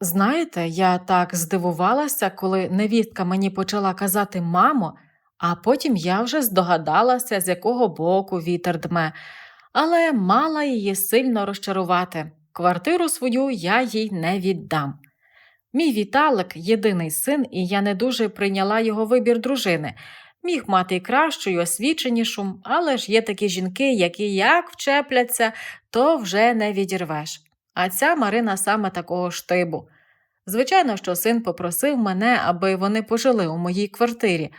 Знаєте, я так здивувалася, коли невістка мені почала казати мамо, а потім я вже здогадалася, з якого боку вітер дме, але мала її сильно розчарувати. Квартиру свою я їй не віддам. Мій Віталик єдиний син, і я не дуже прийняла його вибір дружини. Міг мати й кращу, й освіченішу, але ж є такі жінки, які як вчепляться, то вже не відірвеш. А ця Марина саме такого штибу. Звичайно, що син попросив мене, аби вони пожили у моїй квартирі,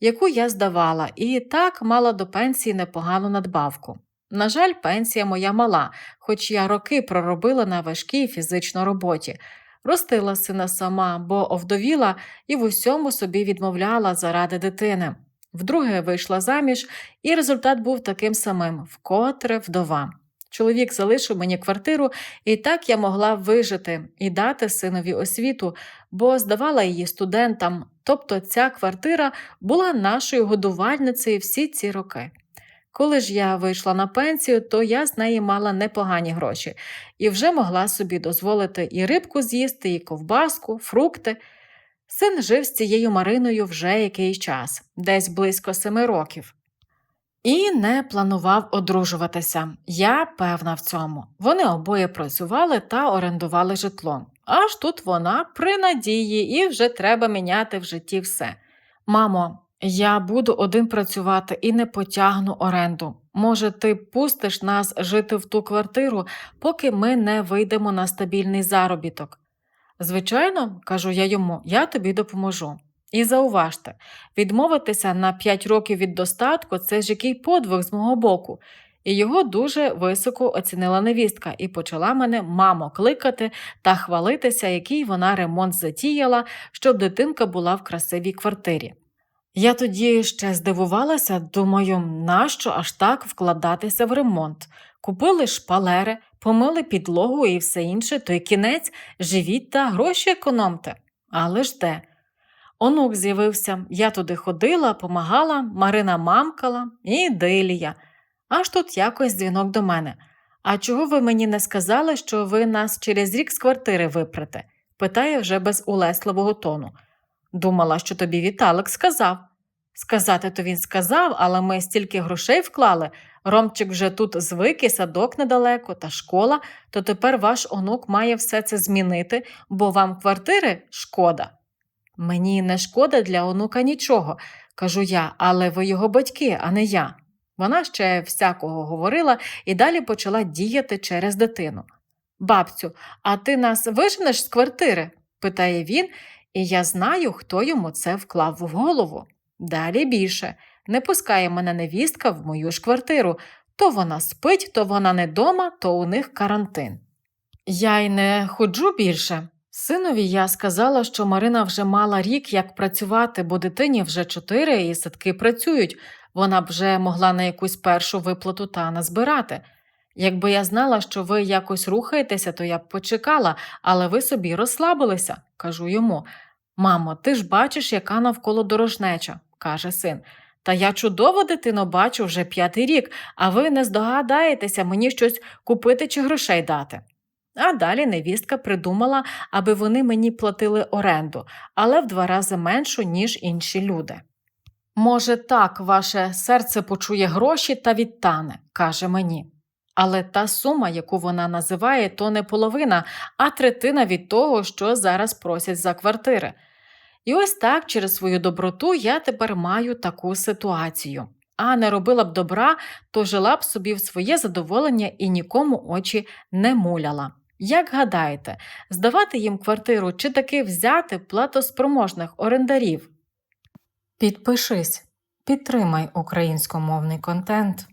яку я здавала, і так мала до пенсії непогану надбавку. На жаль, пенсія моя мала, хоч я роки проробила на важкій фізично роботі. Ростила сина сама, бо овдовіла і в усьому собі відмовляла заради дитини. Вдруге вийшла заміж, і результат був таким самим вкотре вдова. Чоловік залишив мені квартиру, і так я могла вижити і дати синові освіту, бо здавала її студентам, тобто ця квартира була нашою годувальницею всі ці роки. Коли ж я вийшла на пенсію, то я з неї мала непогані гроші і вже могла собі дозволити і рибку з'їсти, і ковбаску, фрукти. Син жив з цією Мариною вже якийсь час, десь близько семи років. І не планував одружуватися. Я певна в цьому. Вони обоє працювали та орендували житло. Аж тут вона при надії, і вже треба міняти в житті все. Мамо, я буду один працювати і не потягну оренду. Може, ти пустиш нас жити в ту квартиру, поки ми не вийдемо на стабільний заробіток. Звичайно, кажу я йому, я тобі допоможу. І зауважте, відмовитися на 5 років від достатку це ж який подвиг з мого боку. І його дуже високо оцінила невістка і почала мене мамо кликати та хвалитися, який вона ремонт затіяла, щоб дитинка була в красивій квартирі. Я тоді ще здивувалася, думаю, нащо аж так вкладатися в ремонт. Купили шпалери, помили підлогу і все інше, то й кінець, живіть та гроші економте. Але ж де? Онук з'явився, я туди ходила, помагала, Марина мамкала і дилія. Аж тут якось дзвінок до мене. А чого ви мені не сказали, що ви нас через рік з квартири випрете? питає вже без улесливого тону. Думала, що тобі Віталик сказав. Сказати то він сказав, але ми стільки грошей вклали. Ромчик вже тут звик і садок недалеко, та школа, то тепер ваш онук має все це змінити, бо вам квартири шкода. Мені не шкода для онука нічого, кажу я, але ви його батьки, а не я. Вона ще всякого говорила і далі почала діяти через дитину. Бабцю, а ти нас виженеш з квартири? питає він, і я знаю, хто йому це вклав в голову. Далі більше не пускає мене невістка в мою ж квартиру. То вона спить, то вона не дома, то у них карантин. Я й не ходжу більше. Синові я сказала, що Марина вже мала рік як працювати, бо дитині вже чотири і садки працюють. Вона б вже могла на якусь першу виплату та назбирати. Якби я знала, що ви якось рухаєтеся, то я б почекала, але ви собі розслабилися, кажу йому. Мамо, ти ж бачиш, яка навколо дорожнеча, каже син. Та я чудово дитину бачу вже п'ятий рік, а ви не здогадаєтеся мені щось купити чи грошей дати. А далі невістка придумала, аби вони мені платили оренду, але в два рази меншу, ніж інші люди. Може, так ваше серце почує гроші та відтане, каже мені. Але та сума, яку вона називає, то не половина, а третина від того, що зараз просять за квартири. І ось так, через свою доброту, я тепер маю таку ситуацію. А не робила б добра, то жила б собі в своє задоволення і нікому очі не муляла. Як гадаєте, здавати їм квартиру чи таки взяти платоспроможних орендарів? Підпишись, підтримай українськомовний контент.